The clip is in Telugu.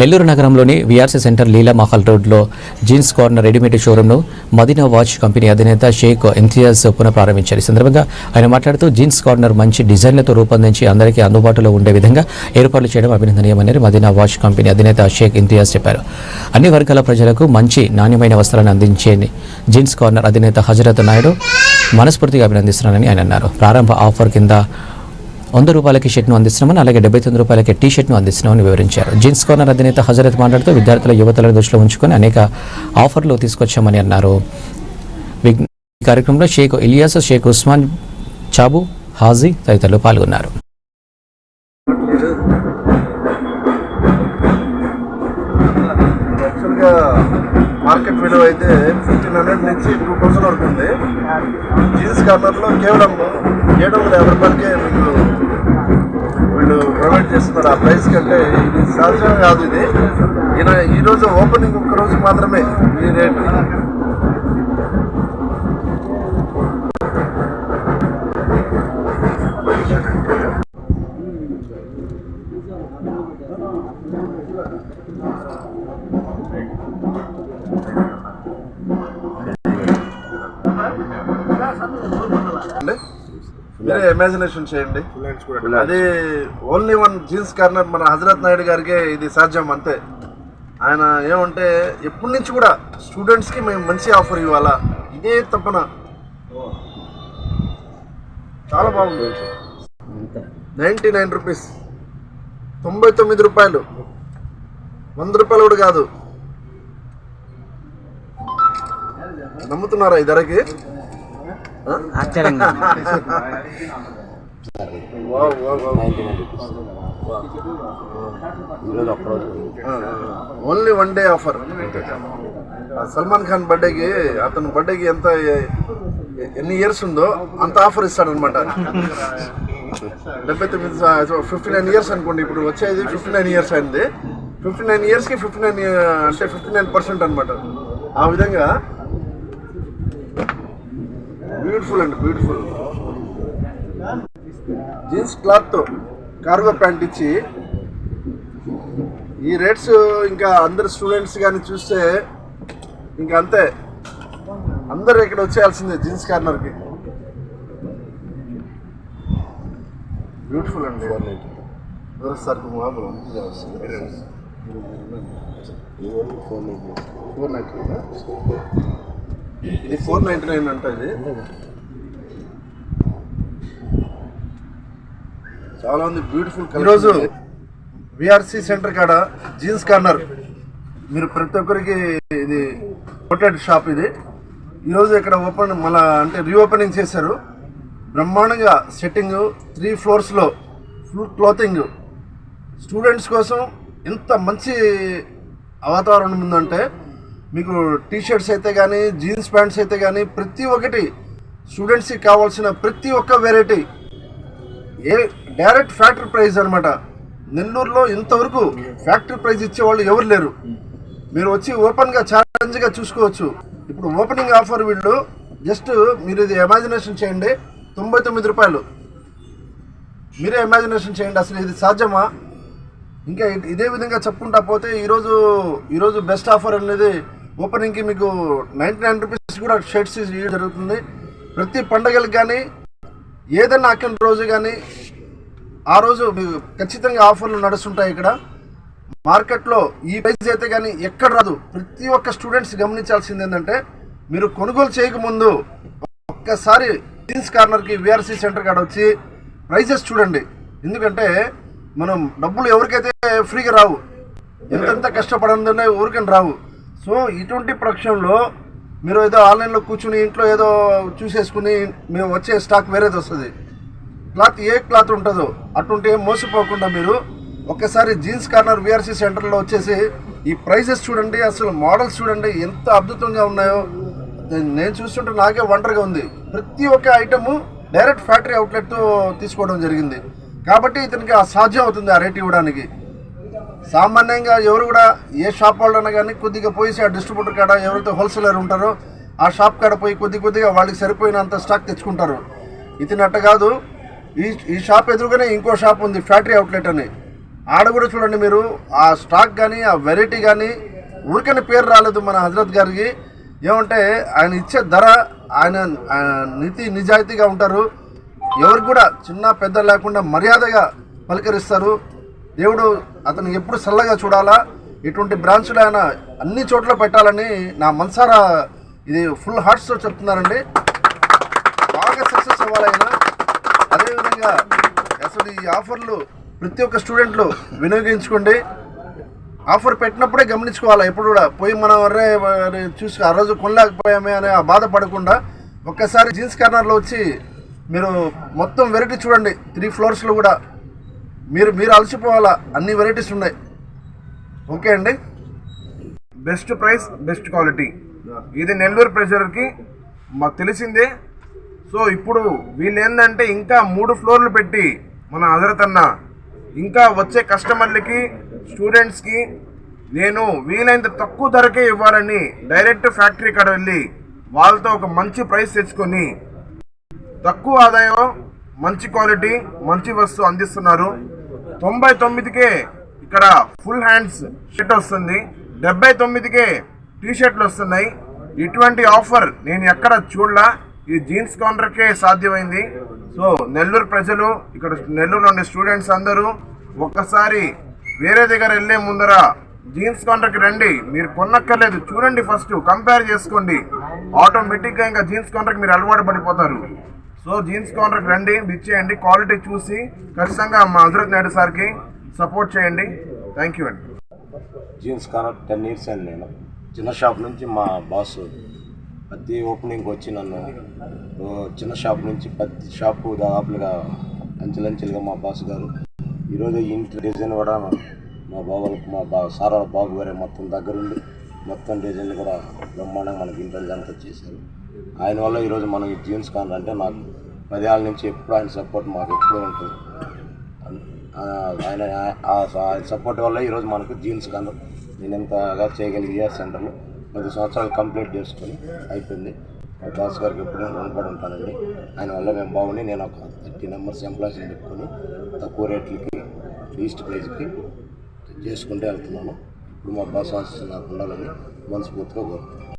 నెల్లూరు నగరంలోని విఆర్సీ సెంటర్ లీలా మహల్ రోడ్లో జీన్స్ కార్నర్ రెడీమేడ్ షోరూంను మదీనా వాచ్ కంపెనీ అధినేత షేక్ ఇంతియాజ్ పునఃప్రారంభించారు. ఈ సందర్భంగా ఆయన మాట్లాడుతూ జీన్స్ కార్నర్ మంచి డిజైన్లతో రూపొందించి అందరికీ అందుబాటులో ఉండే విధంగా ఏర్పాట్లు చేయడం అభినందనీయమని మదీనా వాచ్ కంపెనీ అధినేత షేక్ ఇంతియాజ్ చెప్పారు. అన్ని వర్గాల ప్రజలకు మంచి నాణ్యమైన వస్త్రాలను అందించే జీన్స్ కార్నర్ అధినేత హజరత్ నాయుడు మనస్ఫూర్తిగా అభినందిస్తున్నానని ఆయన అన్నారు. ప్రారంభ ఆఫర్ కింద వంద రూపాయలకి షర్ట్ను అందిస్తున్నామని అలాగే డెబ్బై తొమ్మిది రూపాయలకి టీ షర్ట్ను అందిస్తున్నామని వివరించారు. జీన్స్ కార్నర్ అధినేత హజరత్ మాట్లాడుతూ విద్యార్థుల యువతల దృష్టిలో ఉంచుకొని అనేక ఆఫర్లు తీసుకొచ్చామని అన్నారు. ఈ కార్యక్రమంలో షేక్ ఇలియాస్ షేక్ ఉస్మాన్ చాబు హాజీ తదితరులు పాల్గొన్నారు. మార్కెట్ విలువ అయితే ఫిఫ్టీన్ హండ్రెడ్ నుంచి టూ థౌసండ్ వరకు ఉంది. జీన్స్ కార్నర్లో కేవలం ఏడు వందల యాభై రూపాయలకే మీకు ప్రొవైడ్ చేస్తున్నారు. ఆ ప్రైస్ కంటే ఇది సహజం కాదు ఇది. ఈయన ఈరోజు ఓపెనింగ్ ఒక్క రోజు మాత్రమే. ఈ రేటు. ఇమాజినేషన్ చేయండి. అది ఓన్లీ వన్ జీన్స్ కార్నర్ మన హజరత్ నాయుడు గారికే ఇది సాధ్యం అంతే. ఆయన ఏమంటే ఎప్పటి నుంచి కూడా స్టూడెంట్స్కి మేము మంచి ఆఫర్ ఇవ్వాలా? ఇదే తప్పన. చాలా బాగుంది. Ninety nine rupees. తొంభై తొమ్మిది రూపాయలు. వంద రూపాయలు కూడా కాదు. నమ్ముతున్నారా ఈ ధరకి? ఆశ్చర్యంగా wow, wow, wow. Only one day offer Salman Khan బర్త్డేకి అతని బర్త్డేకి ఎంత ఎన్ని ఇయర్స్ ఉందో అంత ఆఫర్ ఇస్తాడనమాట డెబ్బై తొమ్మిది ఫిఫ్టీ నైన్ ఇయర్స్ అనుకోండి ఇప్పుడు వచ్చేది ఫిఫ్టీ నైన్ ఇయర్స్ అయింది. ఫిఫ్టీ నైన్ ఇయర్స్కి ఫిఫ్టీ నైన్ అంటే ఫిఫ్టీ నైన్ పర్సెంట్ అనమాట ఆ విధంగా బ్యూటిఫుల్ అండి బ్యూటిఫుల్ జీన్స్ క్లాత్తో కార్గో ప్యాంట్ ఇచ్చి ఈ రేట్స్ ఇంకా అందరు స్టూడెంట్స్ కానీ చూస్తే ఇంకా అంతే. అందరు ఇక్కడ వచ్చేయాల్సిందే జీన్స్ కార్నర్కి బ్యూటిఫుల్ అండి. సార్ మామూలు ఫోర్ నైంటీ ఇది ఫోర్ నైంటీ నైన్ అంట ఇది. చాలా ఉంది బ్యూటిఫుల్ ఈరోజు విఆర్సి సెంటర్ కాడ జీన్స్ కార్నర్. మీరు ప్రతి ఒక్కరికి ఇది హోటల్ షాప్ ఇది. ఈరోజు ఇక్కడ ఓపెన్ మళ్ళా అంటే రీఓపెనింగ్ చేశారు. బ్రహ్మాండంగా సెట్టింగ్ త్రీ ఫ్లోర్స్లో ఫుల్ క్లోతింగ్ స్టూడెంట్స్ కోసం ఎంత మంచి వాతావరణం ఉందంటే మీకు టీ షర్ట్స్ అయితే కానీ జీన్స్ ప్యాంట్స్ అయితే కానీ ప్రతి ఒక్కటి స్టూడెంట్స్కి కావాల్సిన ప్రతి ఒక్క వెరైటీ ఏ డైరెక్ట్ ఫ్యాక్టరీ ప్రైస్ అనమాట నెల్లూరులో ఇంతవరకు ఫ్యాక్టరీ ప్రైస్ ఇచ్చేవాళ్ళు ఎవరు లేరు. మీరు వచ్చి ఓపెన్గా ఛాలెంజ్గా చూసుకోవచ్చు. ఇప్పుడు ఓపెనింగ్ ఆఫర్ వీళ్ళు జస్ట్ మీరు ఇది ఇమాజినేషన్ చేయండి. తొంభై తొమ్మిది రూపాయలు. మీరే ఇమాజినేషన్ చేయండి అసలు ఇది సాధ్యమా? ఇంకా ఇదే విధంగా చెప్పుకుంటా పోతే ఈరోజు ఈరోజు బెస్ట్ ఆఫర్ అనేది ఓపెనింగ్కి మీకు నైంటీ నైన్ రూపీస్ కూడా షర్ట్స్ ఇవ్వడం జరుగుతుంది. ప్రతి పండగలకు కానీ ఏదైనా అక్కడ రోజు కానీ ఆ రోజు మీకు ఖచ్చితంగా ఆఫర్లు నడుస్తుంటాయి ఇక్కడ. మార్కెట్లో ఈ ప్రైస్ అయితే కానీ ఎక్కడ రాదు. ప్రతి ఒక్క స్టూడెంట్స్ గమనించాల్సింది ఏంటంటే మీరు కొనుగోలు చేయకముందు ఒక్కసారి జీన్స్ కార్నర్కి విఆర్సీ సెంటర్ కాడ వచ్చి ప్రైజెస్ చూడండి. ఎందుకంటే మనం డబ్బులు ఎవరికైతే ఫ్రీగా రావు ఎంతెంత కష్టపడందనే ఊరికని రావు. సో ఇటువంటి పక్షంలో మీరు ఏదో ఆన్లైన్లో కూర్చుని ఇంట్లో ఏదో చూసేసుకుని మేము వచ్చే స్టాక్ వేరేది వస్తుంది. క్లాత్ ఏ క్లాత్ ఉంటుందో అటువంటి ఏం మోసపోకుండా మీరు ఒక్కసారి జీన్స్ కార్నర్ విఆర్సీ సెంటర్లో వచ్చేసి ఈ ప్రైజెస్ చూడండి అసలు మోడల్స్ చూడండి ఎంత అద్భుతంగా ఉన్నాయో. నేను చూస్తుంటే నాకే వండర్గా ఉంది. ప్రతి ఒక్క ఐటము డైరెక్ట్ ఫ్యాక్టరీ అవుట్లెట్తో తీసుకోవడం జరిగింది. కాబట్టి ఇతనికి అసాధ్యం అవుతుంది ఆ రేట్ ఇవ్వడానికి. సామాన్యంగా ఎవరు కూడా ఏ షాప్ వాళ్ళైనా కానీ కొద్దిగా పోయి ఆ డిస్ట్రిబ్యూటర్ కాడ ఎవరైతే హోల్సేలర్ ఉంటారో ఆ షాప్ కాడ పోయి కొద్ది కొద్దిగా వాళ్ళకి సరిపోయినంత స్టాక్ తెచ్చుకుంటారు. ఇది నట్ట కాదు. ఈ ఈ షాప్ ఎదురుగానే ఇంకో షాప్ ఉంది ఫ్యాక్టరీ అవుట్లెట్ అని. ఆడ కూడా చూడండి మీరు ఆ స్టాక్ కానీ ఆ వెరైటీ కానీ ఊరికని పేరు రాలేదు మన హజరత్ గారికి. ఏమంటే ఆయన ఇచ్చే ధర ఆయన నీతి నిజాయితీగా ఉంటారు. ఎవరికి కూడా చిన్న పెద్ద లేకుండా మర్యాదగా పలకరిస్తారు. దేవుడు అతను ఎప్పుడు చల్లగా చూడాలా? ఇటువంటి బ్రాంచ్లు ఆయన అన్ని చోట్ల పెట్టాలని నా మనసారా ఇది ఫుల్ హార్ట్స్తో చెప్తున్నారండి. బాగా సక్సెస్ అవ్వాలైనా అదేవిధంగా అసలు ఈ ఆఫర్లు ప్రతి ఒక్క స్టూడెంట్లు వినియోగించుకోండి. ఆఫర్ పెట్టినప్పుడే గమనించుకోవాలి? ఎప్పుడు కూడా పోయి మనం అరే చూసి ఆ రోజు కొనలేకపోయామే అనే ఆ బాధపడకుండా ఒక్కసారి జీన్స్ కార్నర్లో వచ్చి మీరు మొత్తం వెరైటీ చూడండి. త్రీ ఫ్లోర్స్లో కూడా మీరు మీరు అలసిపోవాలా? అన్ని వెరైటీస్ ఉన్నాయి. ఓకే అండి? బెస్ట్ ప్రైస్ బెస్ట్ క్వాలిటీ ఇది నెల్లూరు ప్రెషర్కి మాకు తెలిసిందే. సో ఇప్పుడు వీళ్ళు ఏంటంటే ఇంకా మూడు ఫ్లోర్లు పెట్టి మన హజరత్ అన్న ఇంకా వచ్చే కస్టమర్లకి స్టూడెంట్స్కి నేను వీలైనంత తక్కువ ధరకే ఇవ్వాలని డైరెక్ట్ ఫ్యాక్టరీ కాడ వెళ్ళి వాళ్ళతో ఒక మంచి ప్రైస్ తెచ్చుకొని తక్కువ ఆదాయం మంచి క్వాలిటీ మంచి వస్తువు అందిస్తున్నారు. తొంభై తొమ్మిదికే ఇక్కడ ఫుల్ హ్యాండ్స్ షర్ట్ వస్తుంది. డెబ్బై తొమ్మిదికే టీ షర్ట్లు వస్తున్నాయి. ఇటువంటి ఆఫర్ నేను ఎక్కడ చూడలా. ఈ జీన్స్ కౌంటర్కే సాధ్యమైంది. సో నెల్లూరు ప్రజలు ఇక్కడ నెల్లూరులో ఉండే స్టూడెంట్స్ అందరూ ఒక్కసారి వేరే దగ్గర వెళ్ళే ముందర జీన్స్ కౌంటర్కి రండి. మీరు కొనక్కర్లేదు. చూడండి ఫస్ట్ కంపేర్ చేసుకోండి. ఆటోమేటిక్గా ఇంకా జీన్స్ కౌంటర్కి మీరు అలవాటు పడిపోతారు. సో జీన్స్ కాంట్రాక్ట్ రండి ఇచ్చేయండి. క్వాలిటీ చూసి ఖచ్చితంగా మా హజరత్ నాయుడు సార్కి సపోర్ట్ చేయండి. థ్యాంక్ యూ అండి. జీన్స్ కానర్ టెన్ ఇయర్స్ అయింది నేను చిన్న షాప్ నుంచి మా బాస్ ప్రతి ఓపెనింగ్కి వచ్చి నన్ను చిన్న షాప్ నుంచి ప్రతి షాపు దాదాపులుగా అంచెలంచెలుగా మా బాస్ గారు. ఈరోజు ఇంటి డిజైన్ కూడా మా బాబు మా బా సారా బాబు గారే మొత్తం దగ్గరుండి మొత్తం డిజైన్లు కూడా బ్రహ్మాండంగా మనకి ఇంటర్ అంతా చేశారు. ఆయన వల్ల ఈరోజు మనం ఈ జీన్స్ కాన్ అంటే నాకు పదేళ్ళ నుంచి ఎప్పుడు ఆయన సపోర్ట్ మాకు ఎప్పుడూ ఉంటుంది. ఆయన ఆయన సపోర్ట్ వల్ల ఈరోజు మనకు జీన్స్ కాన్ నేను ఎంతగా చేయగలిగి ఇయర్ సెంటర్లో పది సంవత్సరాలు కంప్లీట్ చేసుకొని అయిపోయింది. దాస్ గారికి ఎప్పుడు రుణపడి ఉంటానండి. ఆయన వల్ల మేము బాగుండి. నేను ఒక థర్టీ నెంబర్స్ ఎంప్లాయీస్ని పెట్టుకొని తక్కువ రేట్లకి లీస్ట్ ప్రైజ్కి చేసుకుంటూ వెళ్తున్నాను. ఇప్పుడు మా బాస్ ఆశిస్తున్నారు ఉండాలని మనస్ఫూర్తిగా కోరుతున్నాను